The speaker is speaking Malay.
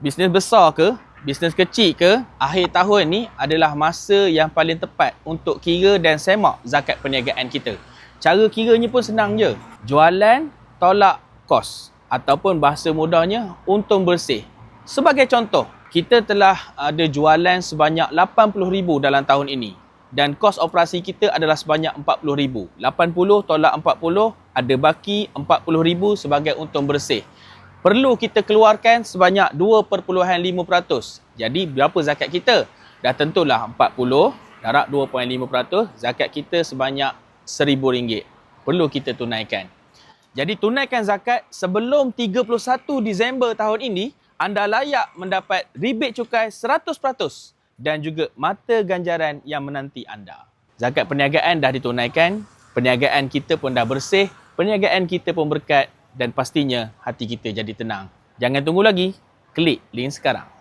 Bisnes besar ke, bisnes kecil ke, akhir tahun ni adalah masa yang paling tepat untuk kira dan semak zakat perniagaan kita. Cara kiranya pun senang je. Jualan, tolak kos. Ataupun bahasa mudahnya, untung bersih. Sebagai contoh, kita telah ada jualan sebanyak RM80,000 dalam tahun ini. Dan kos operasi kita adalah sebanyak RM40,000. 80 tolak 40, ada baki RM40,000 sebagai untung bersih perlu kita keluarkan sebanyak 2.5%. Jadi berapa zakat kita? Dah tentulah 40 darab 2.5%, zakat kita sebanyak RM1,000. Perlu kita tunaikan. Jadi tunaikan zakat sebelum 31 Disember tahun ini, anda layak mendapat rebate cukai 100% dan juga mata ganjaran yang menanti anda. Zakat perniagaan dah ditunaikan, perniagaan kita pun dah bersih, perniagaan kita pun berkat dan pastinya hati kita jadi tenang. Jangan tunggu lagi, klik link sekarang.